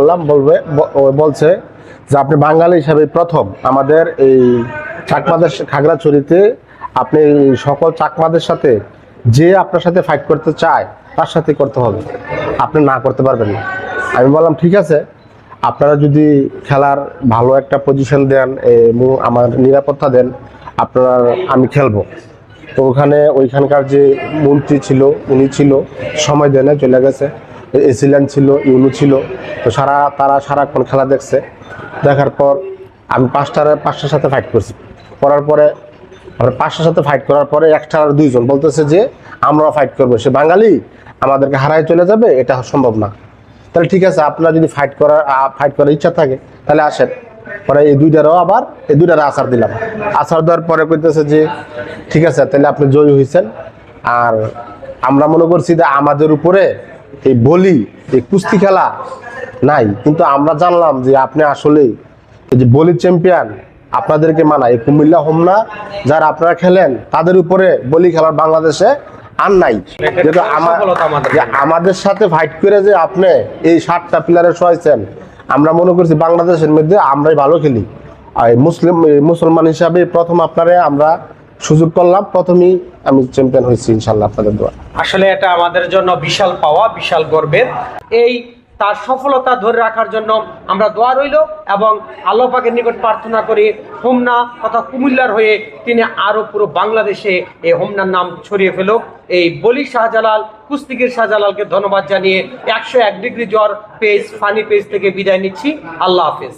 বললাম, বলবে বলছে যে আপনি বাঙালি হিসাবে প্রথম আমাদের এই চাকমাদের খাগড়াছড়িতে আপনি সকল চাকমাদের সাথে যে আপনার সাথে ফাইট করতে চায়, তার সাথে করতে হবে। আপনি না করতে পারবেন না। আমি বললাম, ঠিক আছে। আপনারা যদি খেলার ভালো একটা পজিশন দেন আমার নিরাপত্তা দেন, আপনারা, আমি খেলব। তো ওখানে ওইখানকার যে মন্ত্রী ছিল, উনি ছিল, সময় দেয় চলে গেছে। এসিল্যান্ড ছিল, ইউনু ছিল, তো সারা, তারা সারাক্ষণ খেলা দেখছে। দেখার পর আমি পাঁচটার পাঁচটার সাথে ফাইট করছি। করার পরে আমরা পাঁচটার সাথে ফাইট করার পরে একটা আর দুইজন বলতেছে যে, আমরাও ফাইট করব। সে বাঙালি, আমাদেরকে হারায় চলে যাবে, এটা সম্ভব না। তাহলে ঠিক আছে, আপনার যদি ফাইট করার ফাইট করার ইচ্ছা থাকে, তাহলে আসেন। পরে এই দুইটারও আবার, এই দুইটার আসার দিলাম। আসার দেওয়ার পরে কইতেছে যে, ঠিক আছে, তাহলে আপনি জয়ী হয়েছেন আর আমরা মনে করছি যে আমাদের উপরে এই বলি এই কুস্তি খেলা নাই কিন্তু আমরা জানলাম যে আপনি আসলেই এই যে বলি চ্যাম্পিয়ন আপনাদেরকে মানা এই কুমিল্লা হোমনা যারা আপনারা খেলেন তাদের উপরে বলি খেলার বাংলাদেশে আর নাই। যেহেতু আমাদের আমাদের সাথে ফাইট করে যে আপনি এই সাতটা প্লেয়ারে সহাইছেন আমরা মনে করছি বাংলাদেশের মধ্যে আমরাই ভালো খেলি। আর মুসলিম মুসলমান হিসাবে প্রথম আপনারে আমরা সুযোগ করলাম প্রথমেই আমি চ্যাম্পিয়ন হয়েছি ইনশাল্লাহ আপনাদের দোয়া। আসলে এটা আমাদের জন্য বিশাল পাওয়া, বিশাল গর্বের। এই তার সফলতা ধরে রাখার জন্য আমরা দোয়া রইল এবং আল্লাহ পাকের নিকট প্রার্থনা করি, হোমনা তথা কুমিল্লার হয়ে তিনি আরও পুরো বাংলাদেশে এই হোমনার নাম ছড়িয়ে ফেলুক। এই বলি শাহজালাল, কুস্তিগির শাহজালালকে ধন্যবাদ জানিয়ে একশো এক ডিগ্রি জ্বর পেজ, ফানি পেজ থেকে বিদায় নিচ্ছি। আল্লাহ হাফেজ।